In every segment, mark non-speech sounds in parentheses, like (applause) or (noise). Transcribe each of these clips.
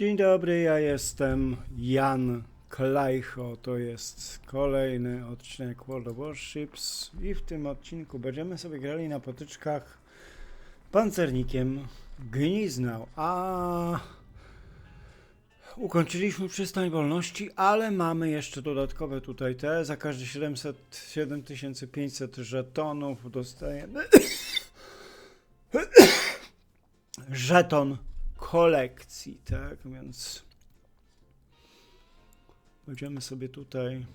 Dzień dobry, ja jestem Jan Klejcho. To jest kolejny odcinek World of Warships i w tym odcinku będziemy sobie grali na potyczkach pancernikiem Gniznał. A ukończyliśmy przystań wolności, ale mamy jeszcze dodatkowe tutaj te. Za każde 700, 7500 żetonów dostajemy (coughs) żeton kolekcji, tak? Więc będziemy sobie tutaj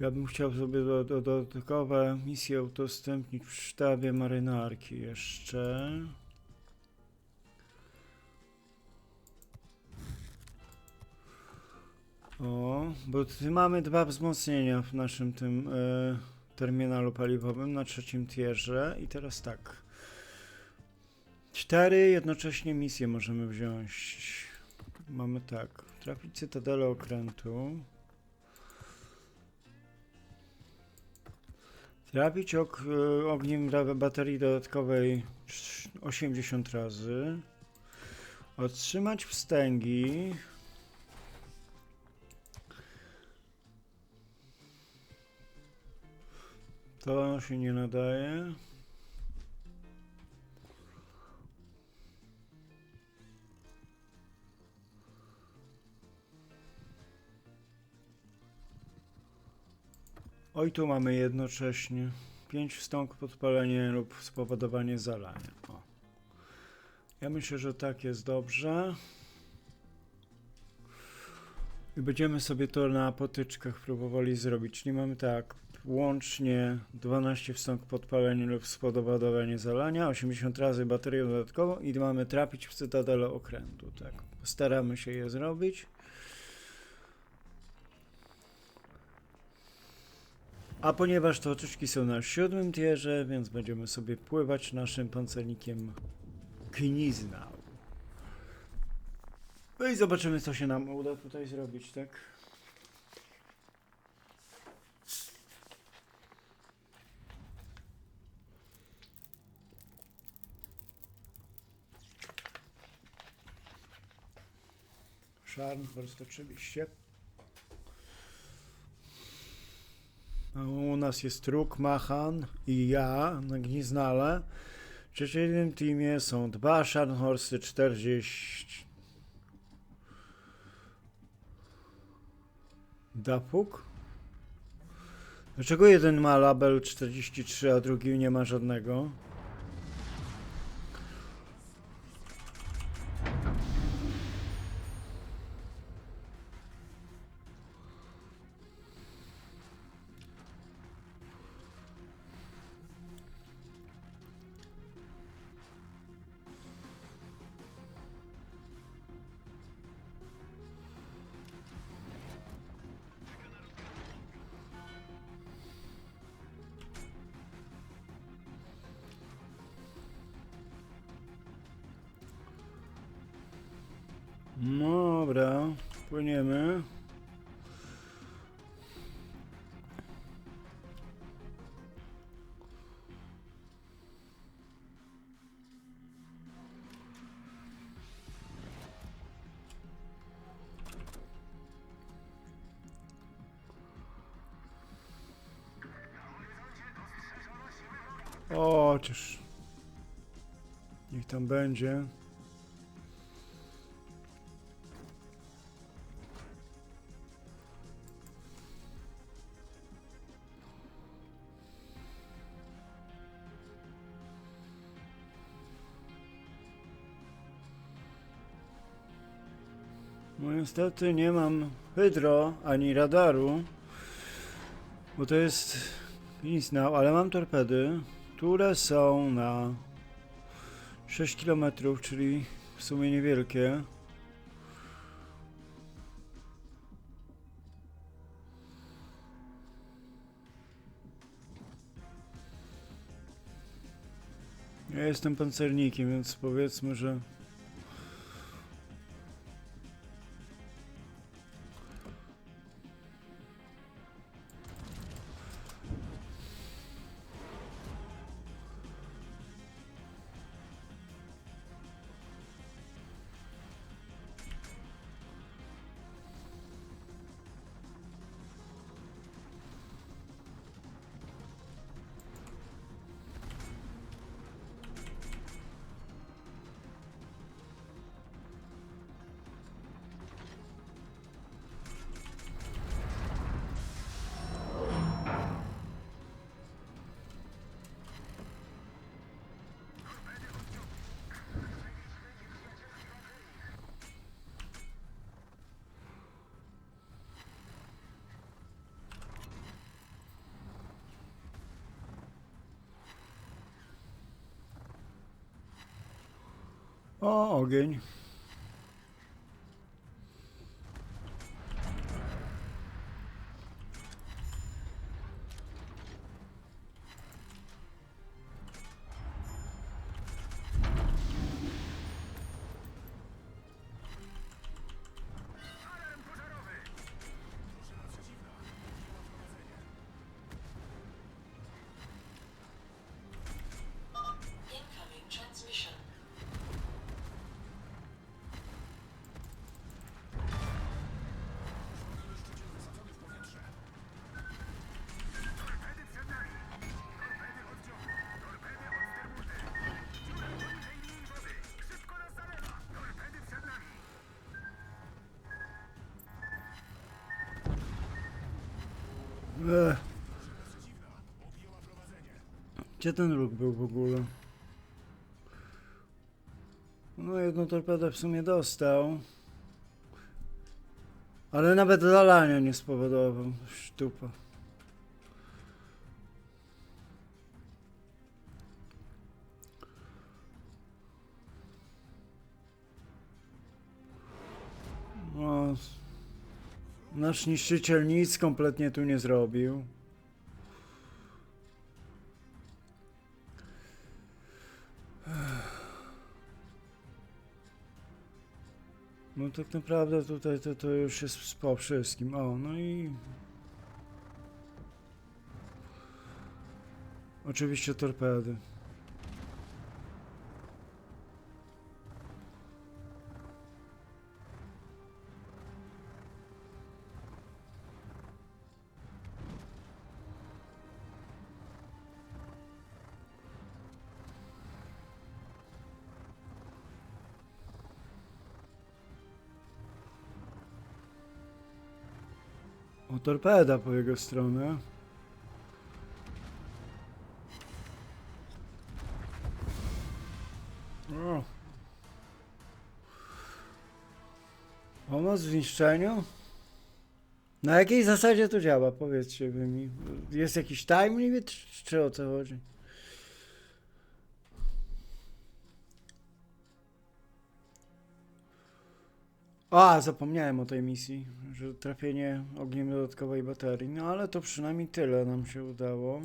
Ja bym chciał sobie do, do, dodatkowe misje udostępnić w sztabie marynarki jeszcze. O, bo mamy dwa wzmocnienia w naszym tym e, terminalu paliwowym na trzecim tierze i teraz tak. Cztery jednocześnie misje możemy wziąć. Mamy tak. Trafić cytadelę okrętu. Trafić ok, ogniem baterii dodatkowej trz- 80 razy. Otrzymać wstęgi. To się nie nadaje. Oj, tu mamy jednocześnie 5 wstąg podpalenie lub spowodowanie zalania. O. Ja myślę, że tak jest dobrze. I będziemy sobie to na potyczkach próbowali zrobić. Czyli mamy tak, łącznie 12 wstąg podpalenie lub spowodowanie zalania, 80 razy baterię dodatkową i mamy trafić w cytadelę okrętu. Tak, staramy się je zrobić. A ponieważ te oczyczki są na siódmym tierze, więc będziemy sobie pływać naszym pancernikiem Kniznał. No i zobaczymy, co się nam uda tutaj zrobić, tak? Scharnhorst oczywiście. U nas jest Truk, Machan i ja na Gniznale. W trzecim teamie są dwa Scharnhorsty 40. Dapuk? Dlaczego jeden ma label 43, a drugi nie ma żadnego? Dobra, płyniemy. O, czyż. Niech tam będzie. Niestety nie mam hydro ani radaru, bo to jest Gniznał, ale mam torpedy, które są na 6 km, czyli w sumie niewielkie. Ja jestem pancernikiem, więc powiedzmy, że O, ogień. Ech. Gdzie ten róg był w ogóle? No jedną torpedę w sumie dostał. Ale nawet zalania nie spowodował. Sztupa. Nasz niszczyciel nic kompletnie tu nie zrobił. No tak naprawdę tutaj to, to już jest po wszystkim. O, no i... Oczywiście torpedy. O, torpeda po jego stronę. O. Pomoc w zniszczeniu? Na jakiej zasadzie to działa? Powiedzcie mi. Jest jakiś time limit, czy o co chodzi? A, zapomniałem o tej misji, że trafienie ogniem dodatkowej baterii. No ale to przynajmniej tyle nam się udało.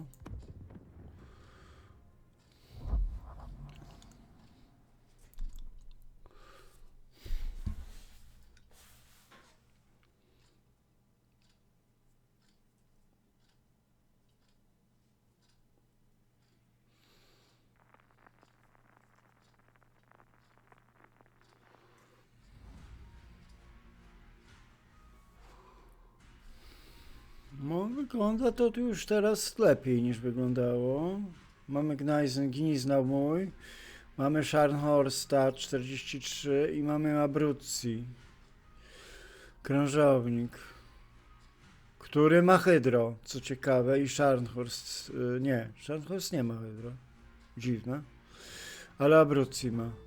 No, wygląda to już teraz lepiej niż wyglądało. Mamy Gneisen, Gnizna mój, mamy Scharnhorsta 43 i mamy Abruzzi. Krążownik, który ma hydro, co ciekawe, i Scharnhorst, y, nie, Scharnhorst nie ma hydro. Dziwne. Ale Abruzzi ma.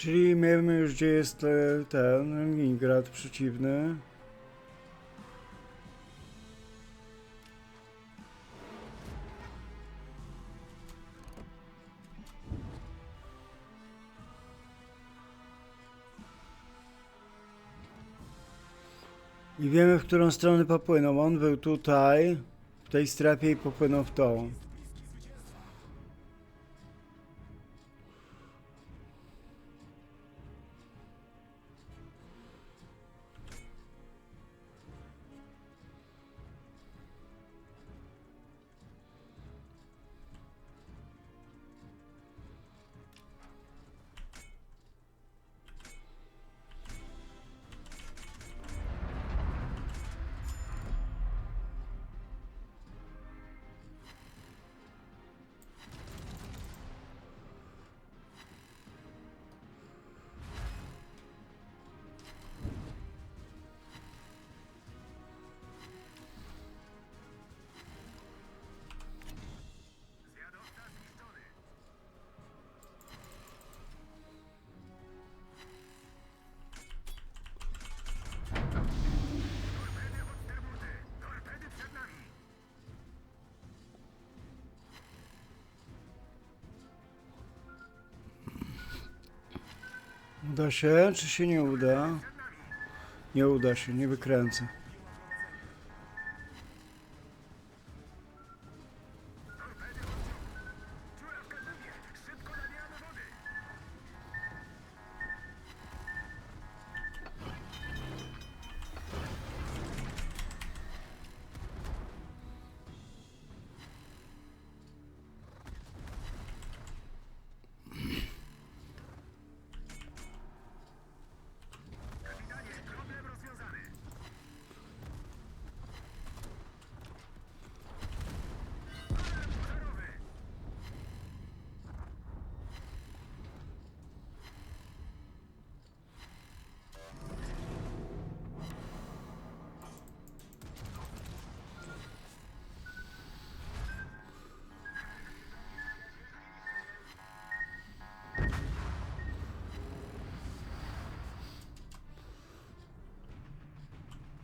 Czyli wiemy już gdzie jest e, ten Mingrad przeciwny. I wiemy w którą stronę popłynął. On był tutaj, w tej strefie i popłynął w tą. Uda się, czy się nie uda? Nie uda się, nie wykręcę.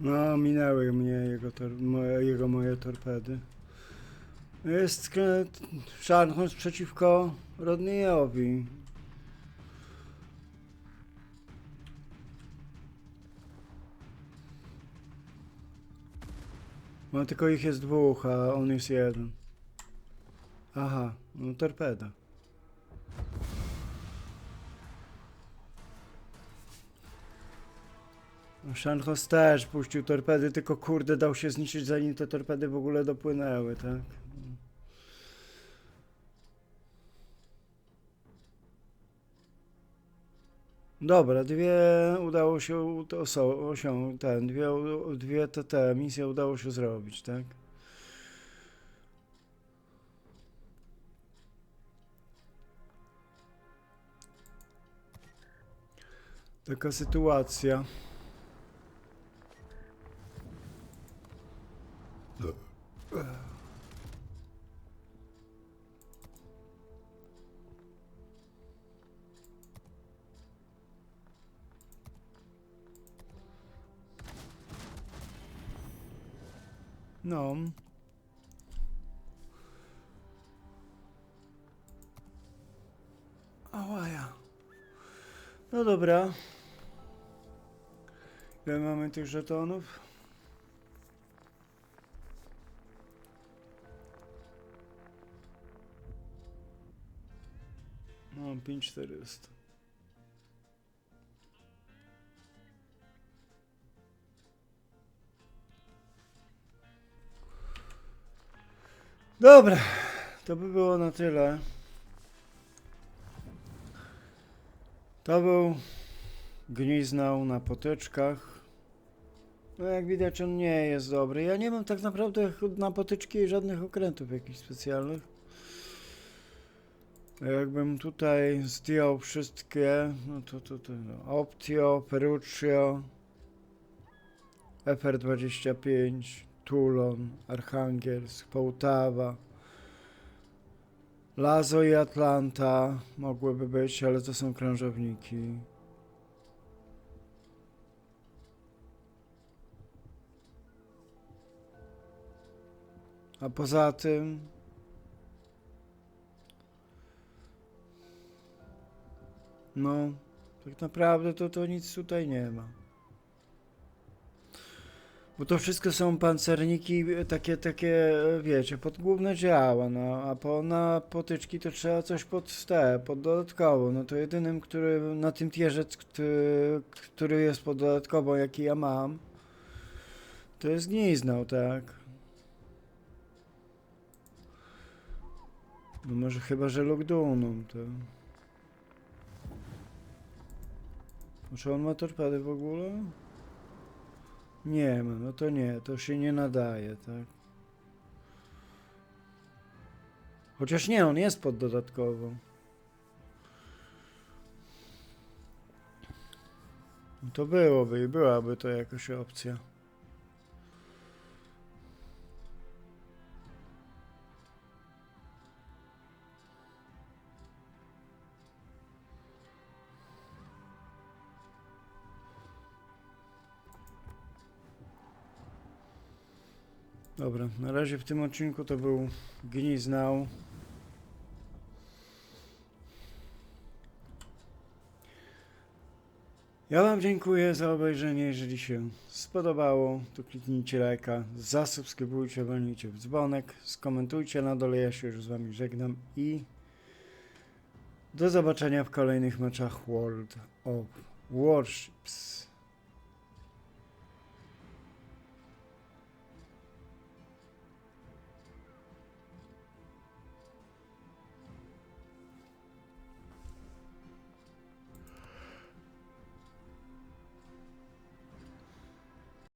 No, minęły mnie jego, moje, jego moje torpedy. Jest Szarchon przeciwko Rodneyowi. No tylko ich jest dwóch, a on jest jeden. Aha, no torpeda. Shanghos też puścił torpedy, tylko kurde dał się zniszczyć zanim te torpedy w ogóle dopłynęły, tak? Dobra, dwie udało się osiągnąć, ten, dwie, dwie te, te misje udało się zrobić, tak? Taka sytuacja. No. Ałaja. No dobra. Ile mamy tych żetonów? Mam 5400. Dobra, to by było na tyle. To był gniznał na potyczkach. No jak widać on nie jest dobry. Ja nie mam tak naprawdę na potyczki żadnych okrętów jakichś specjalnych. Jakbym tutaj zdjął wszystkie, no to to no. Optio, Peruccio, FR25, Toulon, Archangelsk, Połtawa, Lazo i Atlanta mogłyby być, ale to są krążowniki. A poza tym. No, tak naprawdę to, to nic tutaj nie ma. Bo to wszystko są pancerniki e, takie, takie, e, wiecie, pod główne działa, no, a po, na potyczki to trzeba coś pod te, pod dodatkowo. No to jedynym, który na tym tierze, który, jest pod dodatkową, jaki ja mam, to jest gniznał, tak. No może chyba, że Lockdownum to... Czy on ma torpedy w ogóle? Nie ma, no to nie, to się nie nadaje, tak. Chociaż nie, on jest pod dodatkową. To byłoby i byłaby to jakaś opcja. Dobra, na razie w tym odcinku to był Gniznał. Ja Wam dziękuję za obejrzenie. Jeżeli się spodobało, to kliknijcie lajka, zasubskrybujcie, walnijcie w dzwonek, skomentujcie na dole. Ja się już z Wami żegnam i do zobaczenia w kolejnych meczach World of Warships.